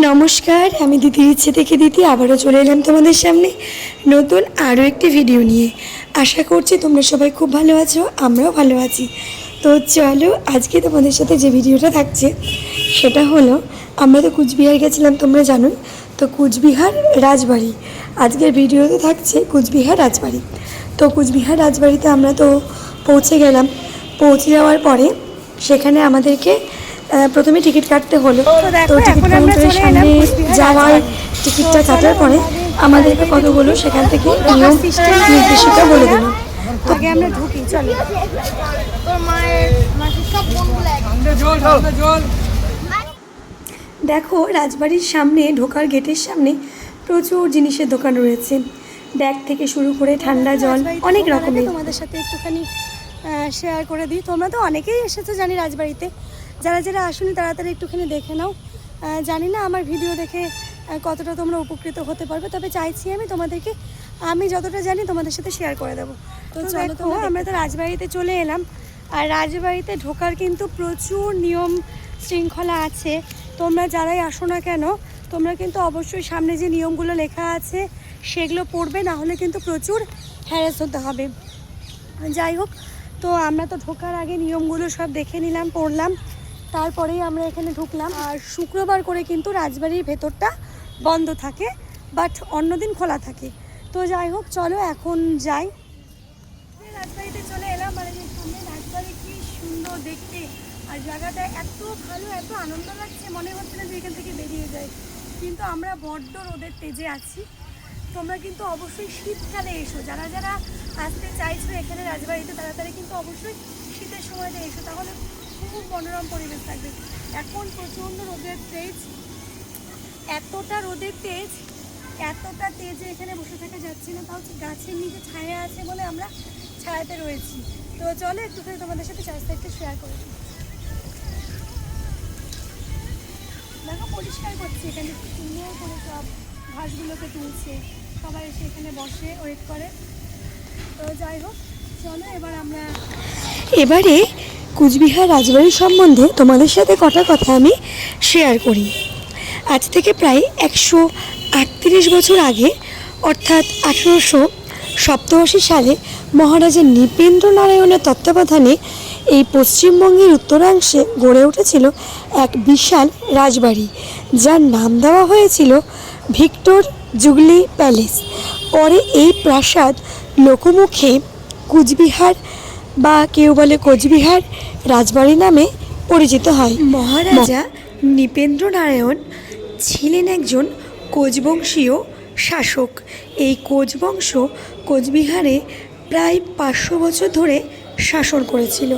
নমস্কার, আমি দিদির ইচ্ছে থেকে দিদি, আবারও চলে এলাম তোমাদের সামনে নতুন আরও একটি ভিডিও নিয়ে। আশা করছি তোমরা সবাই খুব ভালো আছো, আমরাও ভালো আছি। তো চলো, আজকে তোমাদের সাথে যে ভিডিওটা থাকছে, সেটা হলো, আমরা তো কুচবিহার গেছিলাম, তোমরা জানোই তো কুচবিহার রাজবাড়ি। আজকের ভিডিওতে থাকছে কুচবিহার রাজবাড়ি। তো কুচবিহার রাজবাড়িতে আমরা তো পৌঁছে গেলাম। পৌঁছে যাওয়ার পরে, সেখানে আমাদেরকে প্রথমে টিকিট কাটতে হলো। তো টিকিট কাউন্টারের সামনে যাওয়ার টিকিটটা কাটার পরে আমাদেরকে কতগুলো সেখান থেকে নিয়ম নির্দেশিকা বলে দিল। আগে আমরা ঢুকি চলো। দেখো রাজবাড়ির সামনে ঢোকার গেটের সামনে প্রচুর জিনিসের দোকান রয়েছে। ব্যাগ থেকে শুরু করে ঠান্ডা জল অনেক রকমের। তোমাদের সাথে একটুখানি শেয়ার করে দিই। তোমরা তো অনেকেই এসেছ জানি রাজবাড়িতে। যারা যারা আসুনি তাড়াতাড়ি একটুখানি দেখে নাও। জানি না আমার ভিডিও দেখে কতটা তোমরা উপকৃত হতে পারবে তবে চাইছি আমি তোমাদেরকে আমি যতটা জানি তোমাদের সাথে শেয়ার করে দেবো। তো চলো আমরা তো রাজবাড়িতে চলে এলাম আর রাজবাড়িতে ঢোকার কিন্তু প্রচুর নিয়ম শৃঙ্খলা আছে। তোমরা যারাই আসো না কেন তোমরা কিন্তু অবশ্যই সামনে যে নিয়মগুলো লেখা আছে সেগুলো পড়বে না হলে কিন্তু প্রচুর হ্যারাস হতে হবে। যাই হোক তো আমরা তো ঢোকার আগে নিয়মগুলো সব দেখে নিলাম পড়লাম। তারপরেই আমরা এখানে ঢুকলাম। আর শুক্রবার করে কিন্তু রাজবাড়ির ভেতরটা বন্ধ থাকে বাট অন্যদিন খোলা থাকে। তো যাই হোক, চলো এখন যাই। রাজবাড়িতে চলে এলাম মানে যে সামনে রাজবাড়ি কি সুন্দর দেখতে। আর জায়গাটা এত ভালো, এত আনন্দ লাগছে, মনে হচ্ছে না যে এখান থেকে বেরিয়ে যায় কিন্তু আমরা বড্ড রোদের তেজে আছি। তোমরা কিন্তু অবশ্যই শীতকালে এসো। যারা যারা আসতে চাইছো এখানে রাজবাড়িতে, তাড়াতাড়ি কিন্তু অবশ্যই শীতের সময়টা এসো। তাহলে খুব মনোরম পরিবেশ থাকবে। এখন প্রচণ্ড রোদের তেজ। এতটা রোদের তেজ, এতটা তেজে এখানে বসে থাকা যাচ্ছে না। তাও গাছের নিচে ছায়া আছে বলে আমরা ছায়াতে রয়েছি। তো চলো একটুখানি তোমাদের সাথে চার্জটা শেয়ার করে দিই। দেখো পরিষ্কার করছে এখানে সুন্দর করে সব ঘাসগুলোকে তুলছে। সবাই এসে এখানে বসে ওয়েট করে। তো যাই হোক, চলো এবার আমরা এবারে কুচবিহার রাজবাড়ি সম্বন্ধে তোমাদের সাথে কটা কথা আমি শেয়ার করি। আজ থেকে প্রায় একশো আটত্রিশ বছর আগে, অর্থাৎ আঠেরোশো সপ্তআশি সালে মহারাজা নৃপেন্দ্র নারায়ণের তত্ত্বাবধানে এই পশ্চিমবঙ্গের উত্তরাংশে গড়ে উঠেছিল এক বিশাল রাজবাড়ি, যার নাম দেওয়া হয়েছিল ভিক্টর জুগলি প্যালেস। পরে এই প্রাসাদ লোকমুখে কুচবিহার বা কেউ বলে কোচবিহার, রাজবাড়ি নামে পরিচিত হয়। মহারাজা নৃপেন্দ্র নারায়ণ ছিলেন একজন কোচবংশীয় শাসক। এই কোচবংশ কোচবিহারে প্রায় পাঁচশো বছর ধরে শাসন করেছিল।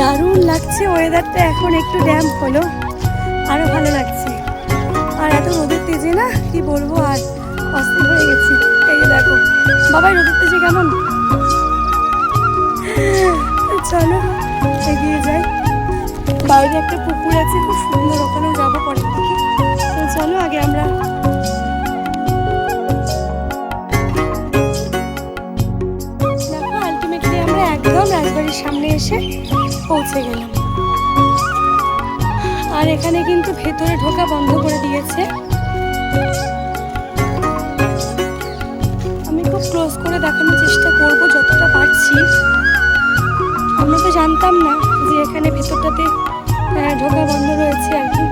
দারুণ লাগছে ওয়েদারটা এখন একটু ড্যাম্প হলো। আরও ভালো লাগছে। আর এত রোদের তেজে না, কি বলব, আর অস্থির হয়ে গেছি। এই যে দেখো, বাবাই রোদের তেজে কেমন? চলো, এগিয়ে যাই। বাইরে একটা পুকুর আছে, খুব সুন্দর, ওখানেও যাব দিকে তো চলো, আগে আমরা দেখো আলটিমেটলি আমরা একদম রাজবাড়ির সামনে এসে পৌঁছে গেলাম। আর এখানে কিন্তু ভেতরে ঢোকা বন্ধ করে দিয়েছে। আমি খুব ক্লোজ করে দেখানোর চেষ্টা করব যতটা পারছি। আমরা তো জানতাম না যে এখানে ভেতরটাতে ঢোকা বন্ধ রয়েছে আর কি।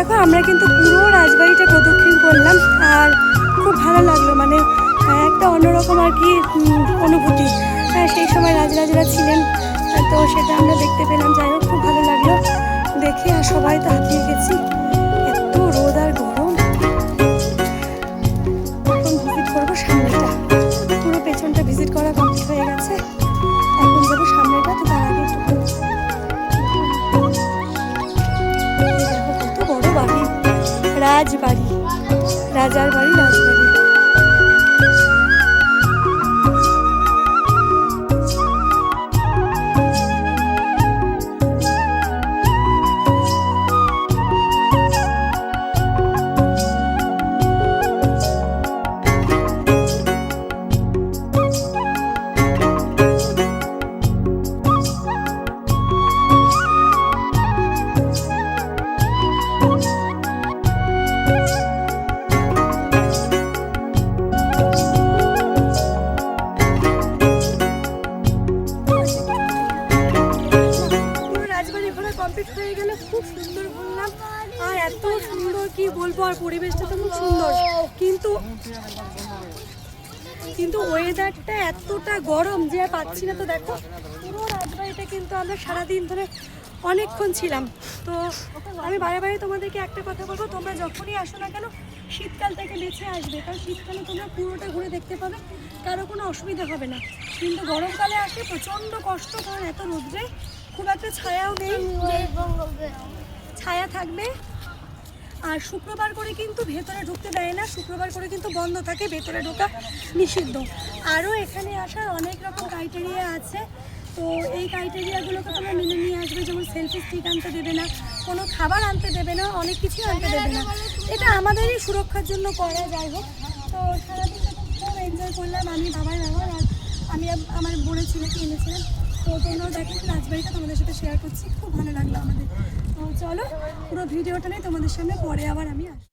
আমরা কিন্তু পুরো রাজবাড়িটা প্রদক্ষিণ করলাম আর খুব ভালো লাগল। মানে একটা অন্যরকম আর কি অনুভূতি। হ্যাঁ, সেই সময় রাজরাজরা ছিলেন তো সেটা আমরা দেখতে পেলাম। যাই হোক খুব ভালো লাগল। দেখে আর সবাই তো হাতিয়ে গেছি। রাজবাড়ি রাজার বাড়ি রাজবাড়ি। বলব, আর পরিবেশটা তো খুব সুন্দর। কিন্তু কিন্তু ওয়েদারটা এতটা গরম যে আর পাচ্ছি না তো দেখো। পুরো রাজবাড়িটা কিন্তু আমরা সারাদিন ধরে অনেকক্ষণ ছিলাম। তো আমি বারে বারে তোমাদেরকে একটা কথা বলব, তোমরা যখনই আসো না কেন, শীতকাল থেকে বেছে আসবে। কারণ শীতকালে তোমরা পুরোটা ঘুরে দেখতে পাবে, কারও কোনো অসুবিধা হবে না। কিন্তু গরমকালে আসলে প্রচণ্ড কষ্ট, কারণ এত রোদ্রে খুব একটা ছায়াও নেই ছায়া থাকবে। আর শুক্রবার করে কিন্তু ভেতরে ঢুকতে দেয় না, শুক্রবার করে কিন্তু বন্ধ থাকে, ভেতরে ঢোকা নিষিদ্ধ। আরও এখানে আসার অনেক রকম ক্রাইটেরিয়া আছে। তো এই ক্রাইটেরিয়াগুলোকে তোমরা মেনে নিয়ে আসবে, যেমন সেলফি স্টিক আনতে দেবে না, কোনো খাবার আনতে দেবে না, অনেক কিছু আনতে দেবে না। এটা আমাদেরই সুরক্ষার জন্য করা, যাই হোক। তো সারাদিন খুব এনজয় করলাম আমি বাবার ব্যবহার আর আমি আমার বোনের ছেলেকে এনেছিলাম। তো তোমরাও দেখেন রাজবাড়িটা তোমাদের সাথে শেয়ার করছি। খুব ভালো লাগল আমাদের। চলো পুরো ভিডিওটা নেই তোমাদের সামনে পরে আবার আমি আসব